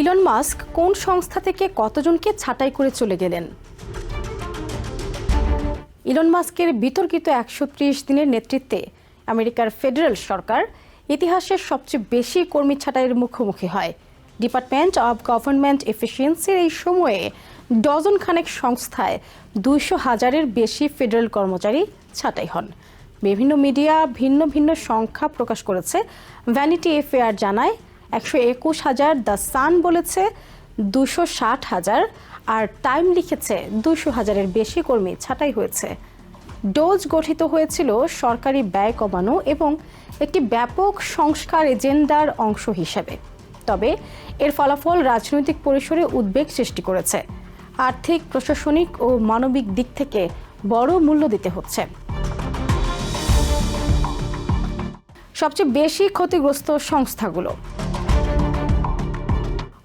Elon Musk কোন সংস্থা থেকে কতজনকে ছাঁটাই করে চলে গেলেন? ইলন মাস্কের বিতর্কিত একশো ত্রিশ দিনের নেতৃত্বে আমেরিকার ফেডারেল সরকার ইতিহাসের সবচেয়ে বেশি কর্মী ছাঁটাইয়ের মুখোমুখি হয়। ডিপার্টমেন্ট অব গভর্নমেন্ট এফিসিয়েন্সির এই সময়ে ডজন খানেক সংস্থায় দুইশো হাজারের বেশি ফেডারেল কর্মচারী ছাঁটাই হন। বিভিন্ন মিডিয়া ভিন্ন ভিন্ন সংখ্যা প্রকাশ করেছে। ভ্যানিটি এফেয়ার জানায় একশো একুশ হাজার দ্য সান বলেছে, দুশো ষাট হাজার, আর টাইম লিখেছে দুশো হাজারের বেশি কর্মী ছাঁটাই হয়েছে। ডোজ গঠিত হয়েছিল সরকারি ব্যয় কমানো এবং একটি ব্যাপক সংস্কার এজেন্ডার অংশ হিসেবে। তবে এর ফলাফল রাজনৈতিক পরিসরে উদ্বেগ সৃষ্টি করেছে। আর্থিক, প্রশাসনিক ও মানবিক দিক থেকে বড় মূল্য দিতে হচ্ছে। সবচেয়ে বেশি ক্ষতিগ্রস্ত সংস্থাগুলো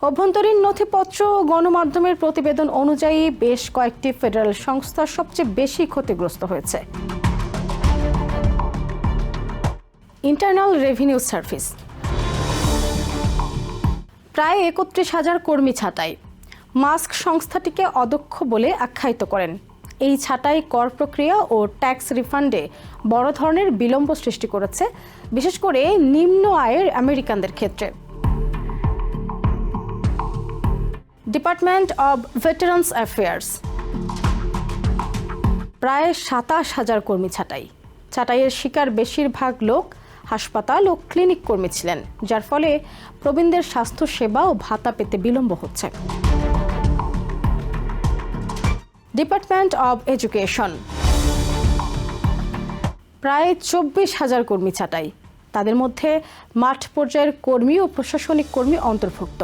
অভ্যন্তরীণ নথিপত্র ও গণমাধ্যমের প্রতিবেদন অনুযায়ী বেশ কয়েকটি ফেডারেল সংস্থা সবচেয়ে বেশি ক্ষতিগ্রস্ত হয়েছে। Internal revenue service. প্রায় একত্রিশ হাজার কর্মী ছাঁটাই। মাস্ক সংস্থাটিকে অদক্ষ বলে আখ্যায়িত করেন। এই ছাঁটাই কর প্রক্রিয়া ও ট্যাক্স রিফান্ডে বড় ধরনের বিলম্ব সৃষ্টি করেছে, বিশেষ করে নিম্ন আয়ের আমেরিকানদের ক্ষেত্রে। ডিপার্টমেন্ট অব ভেটারান্স অ্যাফেয়ার্স প্রায় সাতাশ হাজার কর্মী ছাঁটাই। ছাঁটাইয়ের শিকার বেশিরভাগ লোক হাসপাতাল ও ক্লিনিক কর্মী ছিলেন, যার ফলে প্রবীণদের স্বাস্থ্য সেবা ও ভাতা পেতে বিলম্ব হচ্ছে। ডিপার্টমেন্ট অব এডুকেশন প্রায় চব্বিশ হাজার কর্মী ছাঁটাই। তাদের মধ্যে মাঠ পর্যায়ের কর্মী ও প্রশাসনিক কর্মী অন্তর্ভুক্ত।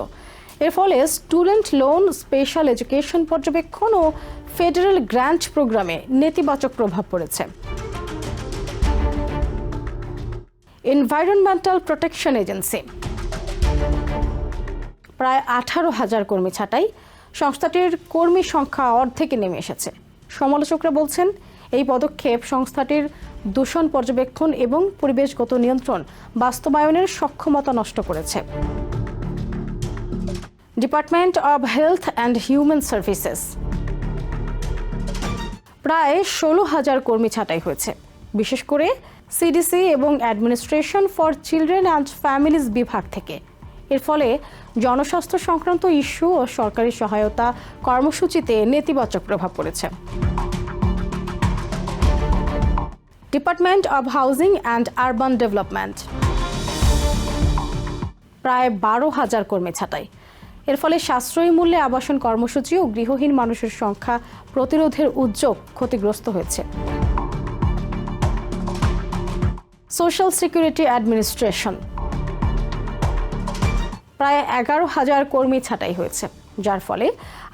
এর ফলে স্টুডেন্ট লোন স্পেশাল এডুকেশন পর্যবেক্ষণ ও ফেডারেল গ্র্যান্ট প্রোগ্রামে নেতিবাচক প্রভাব পড়েছে। এনভায়রনমেন্টাল প্রোটেকশন এজেন্সি প্রায় আঠারো হাজার কর্মী ছাঁটাই সংস্থাটির কর্মী সংখ্যা অর্ধেকে নেমে এসেছে। সমালোচকরা বলছেন, এই পদক্ষেপ সংস্থাটির দূষণ পর্যবেক্ষণ এবং পরিবেশগত নিয়ন্ত্রণ বাস্তবায়নের সক্ষমতা নষ্ট করেছে। Department of health and human services প্রায় ষোলো হাজার কর্মী ছাঁটাই হয়েছে। বিশেষ করে সিডিসি এবং administration for children and families বিভাগ থেকে। এর ফলে জনস্বাস্থ্য সংক্রান্ত ইস্যু ও সরকারি সহায়তা কর্মসূচিতে নেতিবাচক প্রভাব পড়েছে। Department of housing and urban development প্রায় বারো হাজার কর্মী ছাঁটাই। এর ফলে সাশ্রয়ী মূল্যে আবাসন কর্মসূচি ও গৃহহীন মানুষের সংখ্যা প্রতিরোধের উদ্যোগ ক্ষতিগ্রস্ত হয়েছে। সোশ্যাল সিকিউরিটি অ্যাডমিনিস্ট্রেশন প্রায় এগারো হাজার কর্মী ছাঁটাই হয়েছে, যার ফলে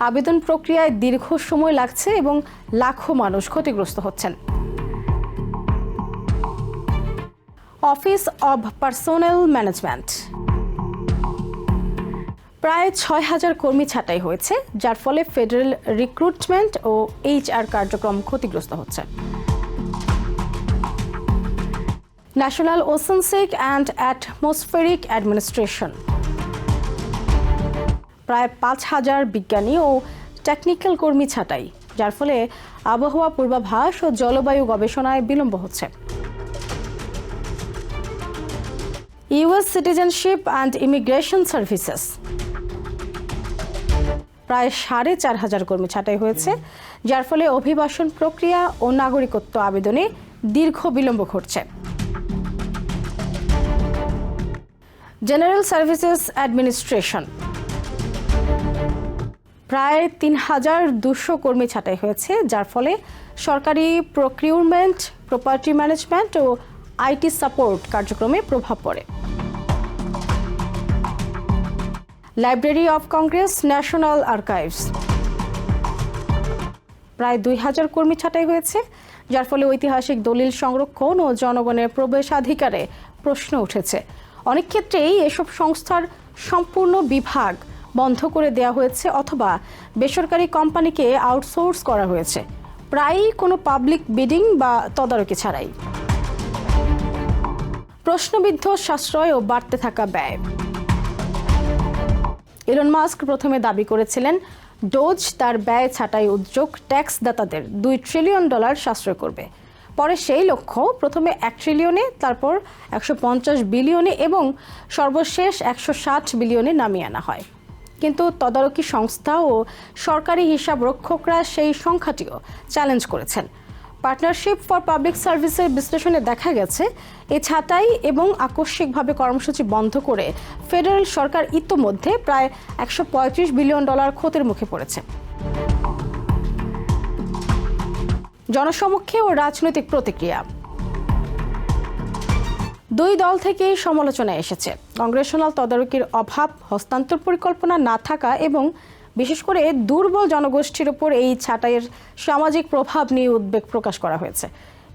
আবেদন প্রক্রিয়ায় দীর্ঘ সময় লাগছে এবং লাখো মানুষ ক্ষতিগ্রস্ত হচ্ছেন। অফিস অব পার্সোনাল ম্যানেজমেন্ট প্রায় ছয় হাজার কর্মী ছাঁটাই হয়েছে, যার ফলে ফেডারেল রিক্রুটমেন্ট ও এইচআর কার্যক্রম ক্ষতিগ্রস্ত হচ্ছে। National oceanic and atmospheric administration. প্রায় পাঁচ হাজার বিজ্ঞানী ও টেকনিক্যাল কর্মী ছাঁটাই, যার ফলে আবহাওয়া পূর্বাভাস ও জলবায়ু গবেষণায় বিলম্ব হচ্ছে। US citizenship and immigration services. প্রায় সাড়ে চার হাজার কর্মী ছাঁটাই হয়েছে, যার ফলে অভিবাসন প্রক্রিয়া ও নাগরিকত্ব আবেদনে দীর্ঘ বিলম্ব ঘটছে। জেনারেল সার্ভিসেস অ্যাডমিনিস্ট্রেশন প্রায় তিন হাজার দুশো কর্মী ছাঁটাই হয়েছে, যার ফলে সরকারি প্রক্রিউরমেন্ট প্রপার্টি ম্যানেজমেন্ট ও আইটি সাপোর্ট কার্যক্রমে প্রভাব পড়ে। Library of congress national archives প্রায় দুই হাজার কর্মী ছাঁটাই হয়েছে, যার ফলে ঐতিহাসিক দলিল সংরক্ষণ ও জনগণের প্রবেশাধিকারে প্রশ্ন উঠেছে। অনেক ক্ষেত্রেই এসব সংস্থার সম্পূর্ণ বিভাগ বন্ধ করে দেওয়া হয়েছে অথবা বেসরকারি কোম্পানিকে আউটসোর্স করা হয়েছে। প্রায়ই কোনো পাবলিক বিডিং বা তদারকি ছাড়াই। প্রশ্নবিদ্ধ সাশ্রয় ও বাড়তে থাকা ব্যয়। ইলন মাস্ক প্রথমে দাবি করেছিলেন, ডোজ তার ব্যয় ছাঁটাই উদ্যোগ ট্যাক্স দাতাদের দুই ট্রিলিয়ন ডলার সাশ্রয় করবে। পরে সেই লক্ষ্য প্রথমে এক ট্রিলিয়নে তারপর একশো পঞ্চাশ বিলিয়নে এবং সর্বশেষ একশো ষাট বিলিয়নে নামিয়ে আনা হয়। কিন্তু তদারকি সংস্থা ও সরকারি হিসাব রক্ষকরা সেই সংখ্যাটিও চ্যালেঞ্জ করেছেন। পার্টনারশিপ ফর পাবলিক সার্ভিসের বিশ্লেষণে দেখা গেছে, এ ছাঁটাই এবং আকস্মিকভাবে কর্মসূচি বন্ধ করে ফেডারেল সরকার ইতোমধ্যে প্রায় একশো পঁয়ত্রিশ বিলিয়ন ডলার ক্ষতির মুখে পড়েছে। জনসমক্ষে ও রাজনৈতিক প্রতিক্রিয়া। দুই দল থেকেই সমালোচনা এসেছে। কংগ্রেশনাল তদারকির অভাব, হস্তান্তর পরিকল্পনা না থাকা এবং বিশেষ করে দুর্বল জনগোষ্ঠীর উপর এই ছাঁটাইয়ের সামাজিক প্রভাব নিয়ে উদ্বেগ প্রকাশ করা হয়েছে।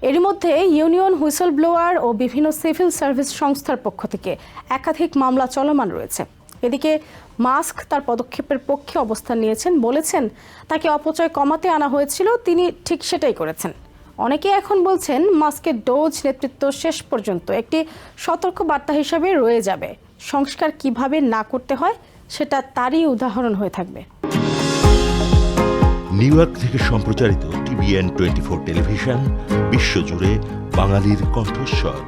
এরই মধ্যে ইউনিয়ন হুইসেল ব্লোয়ার ও বিভিন্ন সিভিল সার্ভিস সংস্থার পক্ষ থেকে একাধিক মামলা চলমান রয়েছে। এদিকে মাস্ক তার পদক্ষেপের পক্ষে অবস্থান নিয়েছেন বলেছেন, তাকে অপচয় কমাতে আনা হয়েছিল, তিনি ঠিক সেটাই করেছেন। অনেকে এখন বলছেন মাস্কের ডোজ নেতৃত্ব শেষ পর্যন্ত একটি সতর্ক বার্তা হিসাবে রয়ে যাবে। সংস্কার কীভাবে না করতে হয় সেটা তারই উদাহরণ হয়ে থাকবে। নিউ ইয়র্ক থেকে সম্প্রচারিত টিভিএন টোয়েন্টি ফোর টেলিভিশন, বিশ্বজুড়ে বাঙালির কণ্ঠস্বর।